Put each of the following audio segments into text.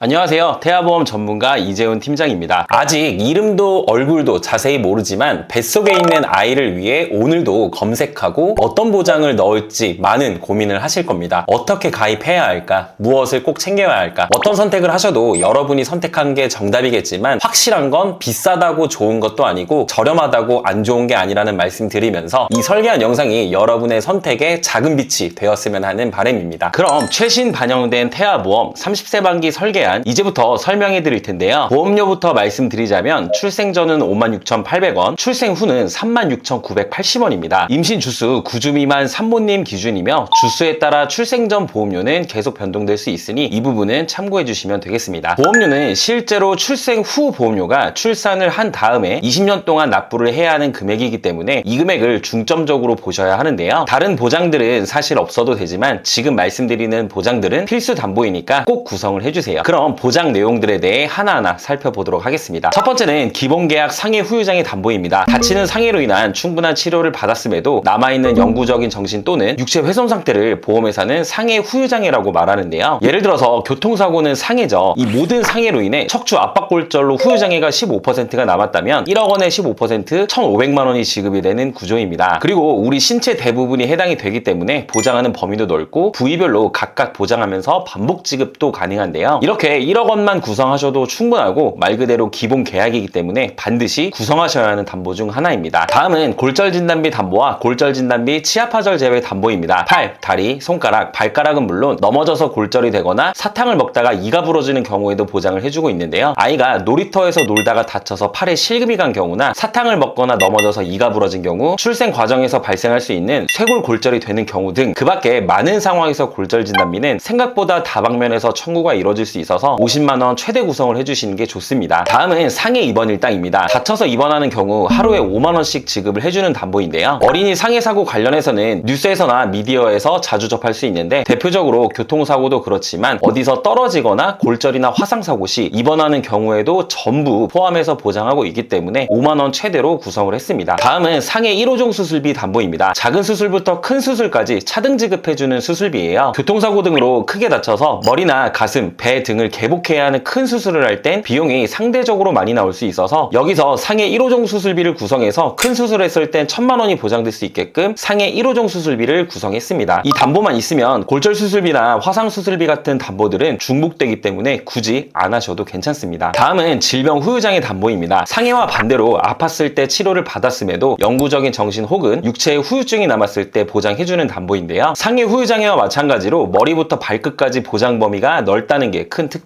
안녕하세요. 태아보험 전문가 이재훈 팀장입니다. 아직 이름도 얼굴도 자세히 모르지만 뱃속에 있는 아이를 위해 오늘도 검색하고 어떤 보장을 넣을지 많은 고민을 하실 겁니다. 어떻게 가입해야 할까? 무엇을 꼭 챙겨야 할까? 어떤 선택을 하셔도 여러분이 선택한 게 정답이겠지만 확실한 건 비싸다고 좋은 것도 아니고 저렴하다고 안 좋은 게 아니라는 말씀 드리면서 이 설계한 영상이 여러분의 선택에 작은 빛이 되었으면 하는 바람입니다. 그럼 최신 반영된 태아보험 30세 만기 설계 안 이제부터 설명해 드릴 텐데요. 보험료부터 말씀드리자면 출생 전은 56,800원, 출생 후는 36,980원입니다. 임신 주수 9주 미만 산모님 기준이며 주수에 따라 출생 전 보험료는 계속 변동될 수 있으니 이 부분은 참고해 주시면 되겠습니다. 보험료는 실제로 출생 후 보험료가 출산을 한 다음에 20년 동안 납부를 해야 하는 금액이기 때문에 이 금액을 중점적으로 보셔야 하는데요. 다른 보장들은 사실 없어도 되지만 지금 말씀드리는 보장들은 필수 담보이니까 꼭 구성을 해주세요. 그럼 보장 내용들에 대해 하나하나 살펴보도록 하겠습니다. 첫 번째는 기본 계약 상해 후유장의 담보입니다. 다치는 상해로 인한 충분한 치료를 받았음에도 남아있는 영구적인 정신 또는 육체 훼손 상태를 보험회사는 상해 후유장애라고 말하는데요. 예를 들어서 교통사고는 상해죠. 이 모든 상해로 인해 척추 압박골절로 후유장애가 15%가 남았다면 1억 원의 15% 1,500만 원이 지급이 되는 구조입니다. 그리고 우리 신체 대부분이 해당이 되기 때문에 보장하는 범위도 넓고 부위별로 각각 보장하면서 반복 지급도 가능한데요. 이렇게 1억 원만 구성하셔도 충분하고 말 그대로 기본 계약이기 때문에 반드시 구성하셔야 하는 담보 중 하나입니다. 다음은 골절 진단비 담보와 골절 진단비 치아파절 제외 담보입니다. 팔, 다리, 손가락, 발가락은 물론 넘어져서 골절이 되거나 사탕을 먹다가 이가 부러지는 경우에도 보장을 해주고 있는데요. 아이가 놀이터에서 놀다가 다쳐서 팔에 실금이 간 경우나 사탕을 먹거나 넘어져서 이가 부러진 경우 출생 과정에서 발생할 수 있는 쇄골 골절이 되는 경우 등 그 밖에 많은 상황에서 골절 진단비는 생각보다 다방면에서 청구가 이루어질 수 있어서 50만 원 최대 구성을 해주시는 게 좋습니다. 다음은 상해 입원 일당입니다. 다쳐서 입원하는 경우 하루에 5만 원씩 지급을 해주는 담보인데요. 어린이 상해 사고 관련해서는 뉴스에서나 미디어에서 자주 접할 수 있는데 대표적으로 교통사고도 그렇지만 어디서 떨어지거나 골절이나 화상 사고 시 입원하는 경우에도 전부 포함해서 보장하고 있기 때문에 5만 원 최대로 구성을 했습니다. 다음은 상해 1호종 수술비 담보입니다. 작은 수술부터 큰 수술까지 차등 지급해주는 수술비예요. 교통사고 등으로 크게 다쳐서 머리나 가슴, 배 등을 개복해야 하는 큰 수술을 할 땐 비용이 상대적으로 많이 나올 수 있어서 여기서 상해 1호종 수술비를 구성해서 큰 수술했을 땐 천만 원이 보장될 수 있게끔 상해 1호종 수술비를 구성했습니다. 이 담보만 있으면 골절 수술비나 화상 수술비 같은 담보들은 중복되기 때문에 굳이 안 하셔도 괜찮습니다. 다음은 질병 후유장애 담보입니다. 상해와 반대로 아팠을 때 치료를 받았음에도 영구적인 정신 혹은 육체의 후유증이 남았을 때 보장해주는 담보인데요. 상해 후유장애와 마찬가지로 머리부터 발끝까지 보장 범위가 넓다는 게 큰 특징입니다.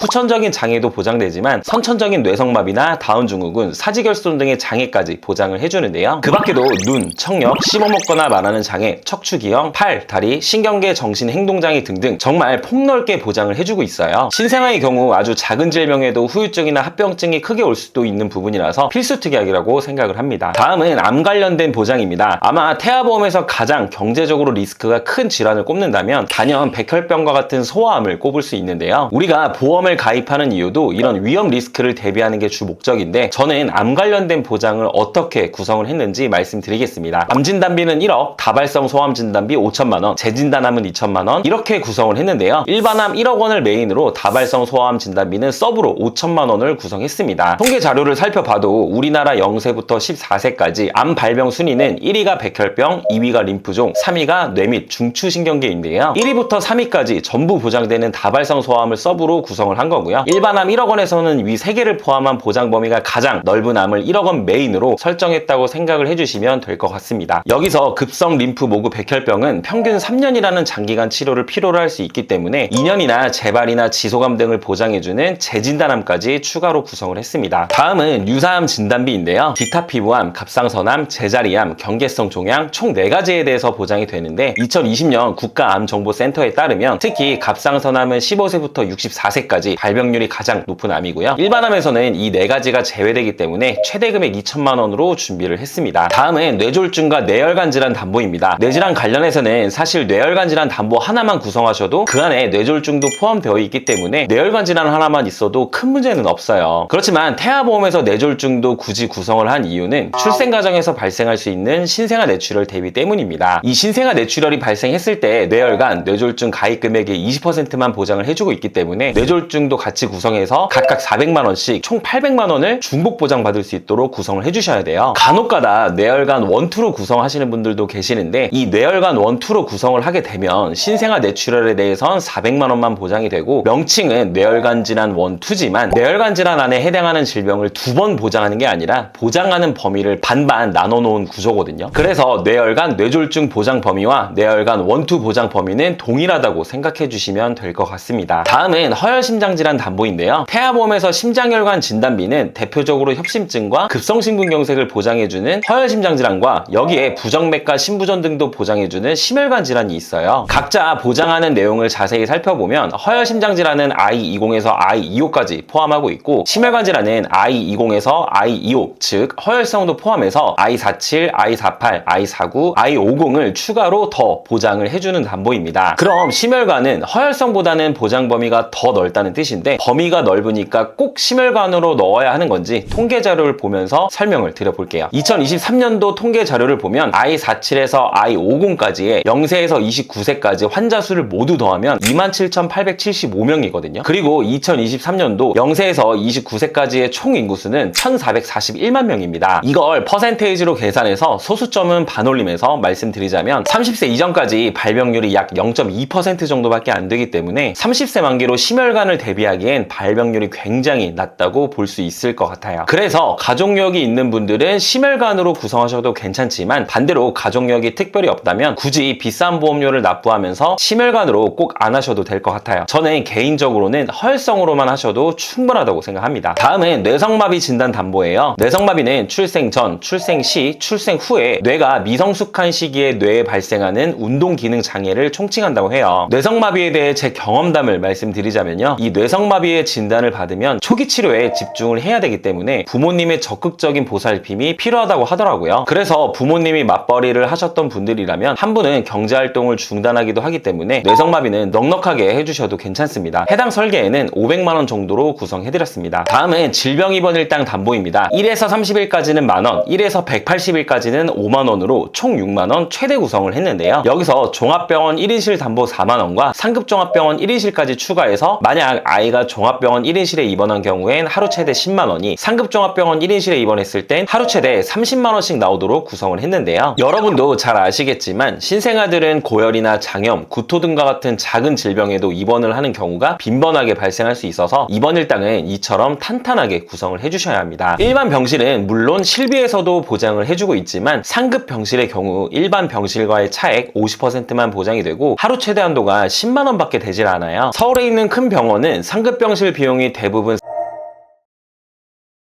후천적인 장애도 보장되지만 선천적인 뇌성마비나 다운 증후군, 사지결손 등의 장애까지 보장을 해주는데요. 그 밖에도 눈, 청력, 씹어먹거나 말하는 장애, 척추기형, 팔, 다리, 신경계, 정신, 행동장애 등등 정말 폭넓게 보장을 해주고 있어요. 신생아의 경우 아주 작은 질병에도 후유증이나 합병증이 크게 올 수도 있는 부분이라서 필수 특약이라고 생각을 합니다. 다음은 암 관련된 보장입니다. 아마 태아보험에서 가장 경제적으로 리스크가 큰 질환을 꼽는다면 단연 백혈병과 같은 소아암을 꼽을 수 있는데요. 우리 가 보험을 가입하는 이유도 이런 위험 리스크를 대비하는 게 주 목적인데 저는 암 관련된 보장을 어떻게 구성을 했는지 말씀드리겠습니다. 암 진단비는 1억, 다발성 소암 진단비 5천만 원, 재진단암은 2천만 원 이렇게 구성을 했는데요. 일반암 1억 원을 메인으로 다발성 소암 진단비는 서브로 5천만 원을 구성했습니다. 통계 자료를 살펴봐도 우리나라 0세부터 14세까지 암 발병 순위는 1위가 백혈병, 2위가 림프종, 3위가 뇌 및 중추신경계인데요. 1위부터 3위까지 전부 보장되는 다발성 소암을 서브 로 구성을 한 거고요. 일반암 1억 원에서는 위 3개를 포함한 보장 범위가 가장 넓은 암을 1억 원 메인으로 설정했다고 생각을 해주시면 될 것 같습니다. 여기서 급성 림프 모구 백혈병은 평균 3년이라는 장기간 치료를 필요로 할 수 있기 때문에 2년이나 재발이나 지소감 등을 보장해주는 재진단암까지 추가로 구성을 했습니다. 다음은 유사암 진단비인데요. 기타 피부암, 갑상선암, 제자리암, 경계성 종양 총 4가지에 대해서 보장이 되는데 2020년 국가암정보센터에 따르면 특히 갑상선암은 15세부터 64세까지 발병률이 가장 높은 암이고요. 일반암에서는 이 네 가지가 제외되기 때문에 최대 금액 2천만 원으로 준비를 했습니다. 다음은 뇌졸중과 뇌혈관 질환 담보입니다. 뇌질환 관련해서는 사실 뇌혈관 질환 담보 하나만 구성하셔도 그 안에 뇌졸중도 포함되어 있기 때문에 뇌혈관 질환 하나만 있어도 큰 문제는 없어요. 그렇지만 태아보험에서 뇌졸중도 굳이 구성을 한 이유는 출생 과정에서 발생할 수 있는 신생아 뇌출혈 대비 때문입니다. 이 신생아 뇌출혈이 발생했을 때 뇌혈관, 뇌졸중 가입 금액의 20%만 보장을 해주고 있기 때문에 때문에 뇌졸중도 같이 구성해서 각각 400만 원씩 총 800만 원을 중복 보장 받을 수 있도록 구성을 해주셔야 돼요. 간혹가다 뇌혈관 원투로 구성하시는 분들도 계시는데 이 뇌혈관 원투로 구성을 하게 되면 신생아 내추럴에 대해선 400만 원만 보장이 되고 명칭은 뇌혈관 질환 원투지만 뇌혈관 질환 안에 해당하는 질병을 두 번 보장하는 게 아니라 보장하는 범위를 반반 나눠 놓은 구조거든요. 그래서 뇌혈관 뇌졸중 보장 범위와 뇌혈관 원투 보장 범위는 동일하다고 생각해 주시면 될 것 같습니다. 다음은 허혈심장 질환 담보인데요. 태아보험에서 심장혈관 진단비는 대표적으로 협심증과 급성심근경색을 보장해주는 허혈심장 질환과 여기에 부정맥과 심부전 등도 보장해주는 심혈관 질환이 있어요. 각자 보장하는 내용을 자세히 살펴보면 허혈심장 질환은 I20에서 I25까지 포함하고 있고 심혈관 질환은 I20에서 I25, 즉 허혈성도 포함해서 I47, I48, I49, I50을 추가로 더 보장을 해주는 담보입니다. 그럼 심혈관은 허혈성보다는 보장 범위가 더 넓다는 뜻인데 범위가 넓으니까 꼭 심혈관으로 넣어야 하는 건지 통계 자료를 보면서 설명을 드려볼게요. 2023년도 통계 자료를 보면 I47에서 I50까지의 0세에서 29세까지 환자 수를 모두 더하면 27,875명이거든요. 그리고 2023년도 0세에서 29세까지의 총 인구수는 1,441만 명입니다. 이걸 퍼센테이지로 계산해서 소수점은 반올림해서 말씀드리자면 30세 이전까지 발병률이 약 0.2% 정도밖에 안 되기 때문에 30세 만기로 심혈관을 대비하기엔 발병률이 굉장히 낮다고 볼 수 있을 것 같아요. 그래서 가족력이 있는 분들은 심혈관으로 구성하셔도 괜찮지만 반대로 가족력이 특별히 없다면 굳이 비싼 보험료를 납부하면서 심혈관으로 꼭 안 하셔도 될 것 같아요. 저는 개인적으로는 허혈성으로만 하셔도 충분하다고 생각합니다. 다음은 뇌성마비 진단 담보예요. 뇌성마비는 출생 전, 출생 시, 출생 후에 뇌가 미성숙한 시기에 뇌에 발생하는 운동 기능 장애를 총칭한다고 해요. 뇌성마비에 대해 제 경험담을 말씀드리 자면요. 이 뇌성마비의 진단을 받으면 초기 치료에 집중을 해야 되기 때문에 부모님의 적극적인 보살핌이 필요하다고 하더라고요. 그래서 부모님이 맞벌이를 하셨던 분들이라면 한 분은 경제활동을 중단하기도 하기 때문에 뇌성마비는 넉넉하게 해주셔도 괜찮습니다. 해당 설계에는 500만원 정도로 구성해드렸습니다. 다음은 질병 입원 일당 담보입니다. 1에서 30일까지는 만원, 1에서 180일까지는 5만원으로 총 6만원 최대 구성을 했는데요. 여기서 종합병원 1인실 담보 4만원과 상급종합병원 1인실까지 추가해 서 만약 아이가 종합병원 1인실에 입원한 경우엔 하루 최대 10만 원이 상급 종합병원 1인실에 입원했을 땐 하루 최대 30만 원씩 나오도록 구성을 했는데요. 여러분도 잘 아시겠지만 신생아들은 고열이나 장염, 구토 등과 같은 작은 질병에도 입원을 하는 경우가 빈번하게 발생할 수 있어서 입원 일당은 이처럼 탄탄하게 구성을 해주셔야 합니다. 일반 병실은 물론 실비에서도 보장을 해주고 있지만 상급 병실의 경우 일반 병실과의 차액 50%만 보장이 되고 하루 최대 한도가 10만 원밖에 되질 않아요. 서울에 있는 큰 병원은 상급 병실 비용이 대부분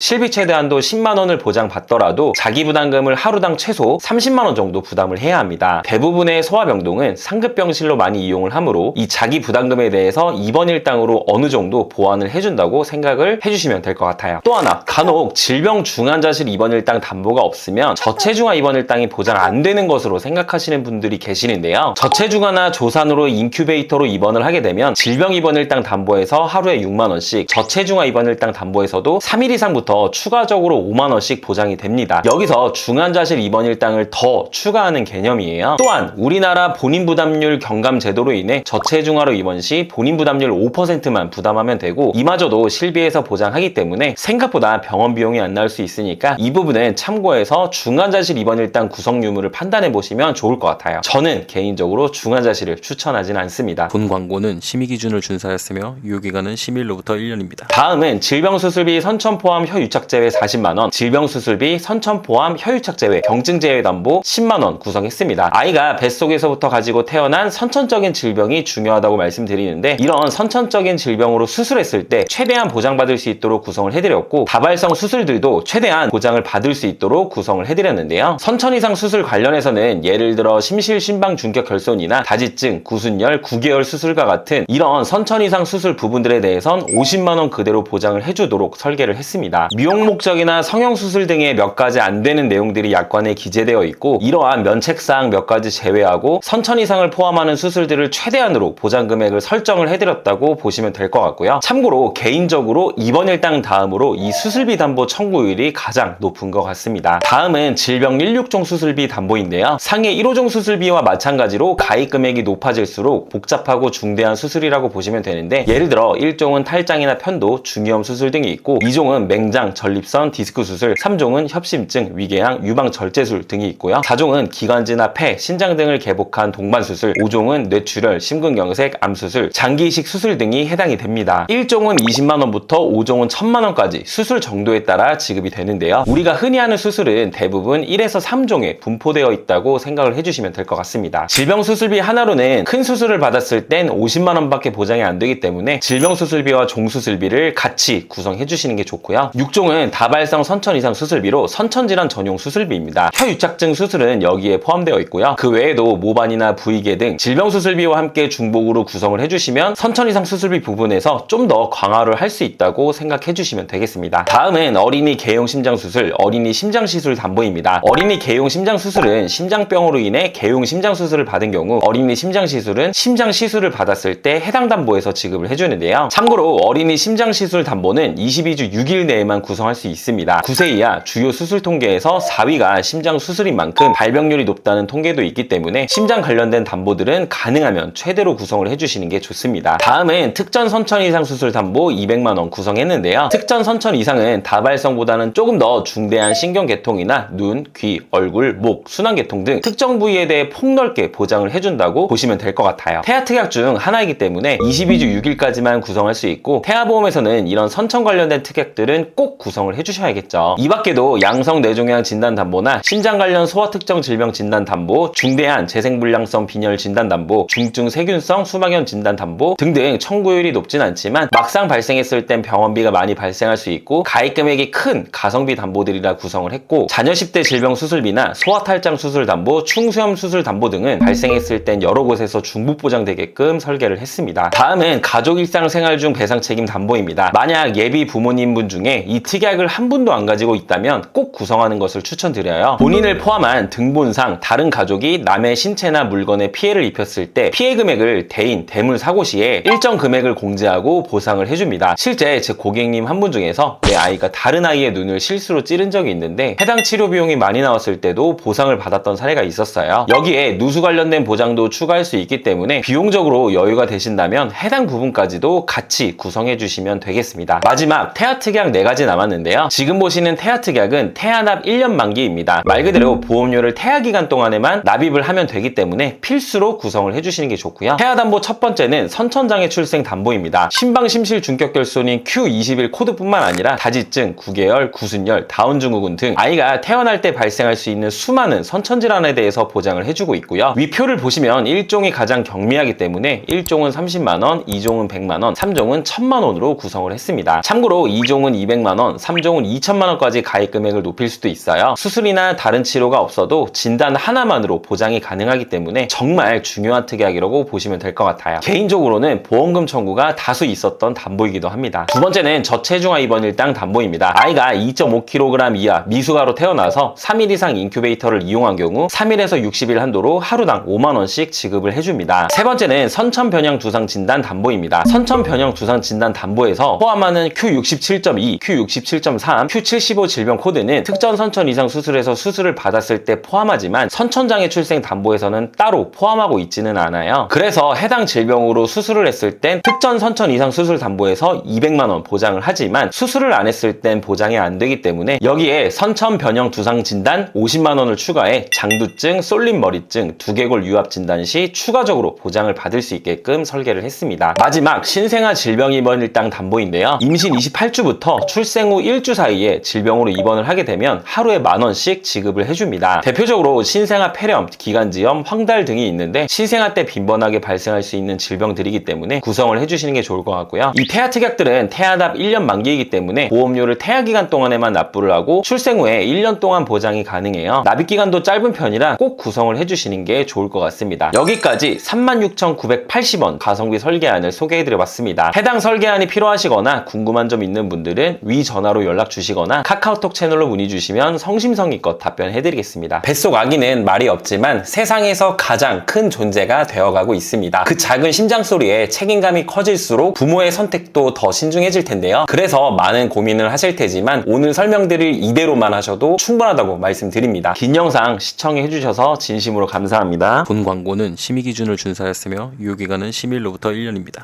실비 최대한도 10만 원을 보장받더라도 자기 부담금을 하루당 최소 30만 원 정도 부담을 해야 합니다. 대부분의 소아병동은 상급 병실로 많이 이용을 하므로 이 자기 부담금에 대해서 입원 일당으로 어느 정도 보완을 해준다고 생각을 해주시면 될 것 같아요. 또 하나 간혹 질병 중환자실 입원 일당 담보가 없으면 저체중아 입원 일당이 보장 안 되는 것으로 생각하시는 분들이 계시는데요. 저체중아나 조산으로 인큐베이터로 입원을 하게 되면 질병 입원 일당 담보에서 하루에 6만 원씩 저체중아 입원 일당 담보에서도 3일 이상부터 더 추가적으로 5만 원씩 보장이 됩니다. 여기서 중환자실 입원 일당을 더 추가하는 개념이에요. 또한 우리나라 본인 부담률 경감 제도로 인해 저체중아로 입원 시 본인 부담률 5%만 부담하면 되고 이마저도 실비에서 보장하기 때문에 생각보다 병원 비용이 안 나올 수 있으니까 이 부분은 참고해서 중환자실 입원 일당 구성 유무를 판단해 보시면 좋을 것 같아요. 저는 개인적으로 중환자실을 추천하진 않습니다. 본 광고는 심의 기준을 준수하였으며 유효기간은 심의일로부터 1년입니다. 다음은 질병수술비 선천 포함 혀유착 제외 40만 원, 질병수술비 선천 포함 혀유착 제외, 경증 제외 담보 10만 원 구성했습니다. 아이가 뱃속에서부터 가지고 태어난 선천적인 질병이 중요하다고 말씀드리는데 이런 선천적인 질병으로 수술했을 때 최대한 보장받을 수 있도록 구성을 해드렸고 다발성 수술들도 최대한 보장을 받을 수 있도록 구성을 해드렸는데요. 선천 이상 수술 관련해서는 예를 들어 심실 심방 중격 결손이나 다지증, 구순열, 9개월 수술과 같은 이런 선천 이상 수술 부분들에 대해선 50만 원 그대로 보장을 해주도록 설계를 했습니다. 미용 목적이나 성형 수술 등의 몇 가지 안 되는 내용들이 약관에 기재되어 있고 이러한 면책사항 몇 가지 제외하고 선천 이상을 포함하는 수술들을 최대한으로 보장 금액을 설정을 해드렸다고 보시면 될 것 같고요. 참고로 개인적으로 이번 일당 다음으로 이 수술비 담보 청구율이 가장 높은 것 같습니다. 다음은 질병 16종 수술비 담보인데요. 상해 1호종 수술비와 마찬가지로 가입 금액이 높아질수록 복잡하고 중대한 수술이라고 보시면 되는데 예를 들어 1종은 탈장이나 편도, 중이염 수술 등이 있고 2종은 맹장, 전립선, 디스크 수술, 3종은 협심증, 위궤양, 유방 절제술 등이 있고요. 4종은 기관지나 폐, 신장 등을 개복한 동반 수술, 5종은 뇌출혈, 심근경색, 암 수술, 장기 이식 수술 등이 해당이 됩니다. 1종은 20만 원부터 5종은 1000만 원까지 수술 정도에 따라 지급이 되는데요. 우리가 흔히 하는 수술은 대부분 1에서 3종에 분포되어 있다고 생각을 해주시면 될 것 같습니다. 질병 수술비 하나로는 큰 수술을 받았을 땐 50만 원밖에 보장이 안 되기 때문에 질병 수술비와 종 수술비를 같이 구성해 주시는 게 좋고요. 6종은 다발성 선천 이상 수술비로 선천 질환 전용 수술비입니다. 혀유착증 수술은 여기에 포함되어 있고요. 그 외에도 모반이나 부위계 등 질병 수술비와 함께 중복으로 구성을 해주시면 선천 이상 수술비 부분에서 좀 더 강화를 할 수 있다고 생각해 주시면 되겠습니다. 다음은 어린이 개용 심장 수술, 어린이 심장 시술 담보입니다. 어린이 개용 심장 수술은 심장병으로 인해 개용 심장 수술을 받은 경우 어린이 심장 시술은 심장 시술을 받았을 때 해당 담보에서 지급을 해주는데요. 참고로 어린이 심장 시술 담보는 22주 6일 내에 만 구성할 수 있습니다. 9세 이하 주요 수술 통계에서 4위가 심장 수술인 만큼 발병률이 높다는 통계도 있기 때문에 심장 관련된 담보들은 가능하면 최대로 구성을 해주시는 게 좋습니다. 다음은 특전 선천 이상 수술 담보 200만 원 구성했는데요. 특전 선천 이상은 다발성보다는 조금 더 중대한 신경계통이나 눈, 귀, 얼굴, 목, 순환계통 등 특정 부위에 대해 폭넓게 보장을 해준다고 보시면 될 것 같아요. 태아 특약 중 하나이기 때문에 22주 6일까지만 구성할 수 있고 태아보험에서는 이런 선천 관련된 특약들은 꼭 구성을 해주셔야겠죠. 이 밖에도 양성 뇌종양 진단 담보나 신장 관련 소아 특정 질병 진단 담보, 중대한 재생불량성 빈혈 진단 담보, 중증 세균성 수막염 진단 담보 등등 청구율이 높진 않지만 막상 발생했을 땐 병원비가 많이 발생할 수 있고 가입 금액이 큰 가성비 담보들이라 구성을 했고 자녀 10대 질병 수술비나 소아 탈장 수술 담보, 충수염 수술 담보 등은 발생했을 땐 여러 곳에서 중복 보장되게끔 설계를 했습니다. 다음은 가족 일상 생활 중 배상 책임 담보입니다. 만약 예비 부모님분 중에 이 특약을 한 분도 안 가지고 있다면 꼭 구성하는 것을 추천드려요. 본인을 포함한 등본상 다른 가족이 남의 신체나 물건에 피해를 입혔을 때 피해 금액을 대인, 대물 사고 시에 일정 금액을 공제하고 보상을 해줍니다. 실제 제 고객님 한 분 중에서 내 아이가 다른 아이의 눈을 실수로 찌른 적이 있는데 해당 치료 비용이 많이 나왔을 때도 보상을 받았던 사례가 있었어요. 여기에 누수 관련된 보장도 추가할 수 있기 때문에 비용적으로 여유가 되신다면 해당 부분까지도 같이 구성해 주시면 되겠습니다. 마지막 태아 특약 4가지 남았는데요. 지금 보시는 태아 특약은 태아납 1년 만기입니다. 말 그대로 보험료를 태아 기간 동안에만 납입을 하면 되기 때문에 필수로 구성을 해주시는 게 좋고요. 태아 담보 첫 번째는 선천장애 출생 담보입니다. 심방 심실 중격 결손인 Q21 코드뿐만 아니라 다지증, 구개열, 구순열, 다운 증후군 등 아이가 태어날 때 발생할 수 있는 수많은 선천 질환에 대해서 보장을 해주고 있고요. 위표를 보시면 1종이 가장 경미하기 때문에 1종은 30만 원, 2종은 100만 원, 3종은 1000만 원으로 구성을 했습니다. 참고로 2종은 200만 원, 3종은 2천만 원까지 가입 금액을 높일 수도 있어요. 수술이나 다른 치료가 없어도 진단 하나만으로 보장이 가능하기 때문에 정말 중요한 특약이라고 보시면 될 것 같아요. 개인적으로는 보험금 청구가 다수 있었던 담보이기도 합니다. 두 번째는 저체중아 입원 일당 담보입니다. 아이가 2.5kg 이하 미숙아로 태어나서 3일 이상 인큐베이터를 이용한 경우 3일에서 60일 한도로 하루당 5만 원씩 지급을 해줍니다. 세 번째는 선천 변형 두상 진단 담보입니다. 선천 변형 두상 진단 담보에서 포함하는 Q67.2, Q67.3, Q75 질병 코드는 특전 선천 이상 수술에서 수술을 받았을 때 포함하지만 선천장애 출생 담보에서는 따로 포함하고 있지는 않아요. 그래서 해당 질병으로 수술을 했을 땐 특전 선천 이상 수술 담보에서 200만 원 보장을 하지만 수술을 안 했을 땐 보장이 안 되기 때문에 여기에 선천 변형 두상 진단 50만 원을 추가해 장두증, 쏠림 머리증, 두개골 유압 진단 시 추가적으로 보장을 받을 수 있게끔 설계를 했습니다. 마지막 신생아 질병 입원 일당 담보인데요. 임신 28주부터 출생 후 1주 사이에 질병으로 입원을 하게 되면 하루에 만 원씩 지급을 해줍니다. 대표적으로 신생아 폐렴, 기관지염, 황달 등이 있는데 신생아 때 빈번하게 발생할 수 있는 질병들이기 때문에 구성을 해주시는 게 좋을 것 같고요. 이 태아 특약들은 태아납 1년 만기이기 때문에 보험료를 태아 기간 동안에만 납부를 하고 출생 후에 1년 동안 보장이 가능해요. 납입 기간도 짧은 편이라 꼭 구성을 해주시는 게 좋을 것 같습니다. 여기까지 36,980원 가성비 설계안을 소개해드려봤습니다. 해당 설계안이 필요하시거나 궁금한 점 있는 분들은 위이 전화로 연락 주시거나 카카오톡 채널로 문의 주시면 성심성의껏 답변해드리겠습니다. 뱃속 아기는 말이 없지만 세상에서 가장 큰 존재가 되어가고 있습니다. 그 작은 심장 소리에 책임감이 커질수록 부모의 선택도 더 신중해질 텐데요. 그래서 많은 고민을 하실 테지만 오늘 설명드릴 이대로만 하셔도 충분하다고 말씀드립니다. 긴 영상 시청해 주셔서 진심으로 감사합니다. 본 광고는 심의 기준을 준수하였으며 유효기간은 10일로부터 1년입니다.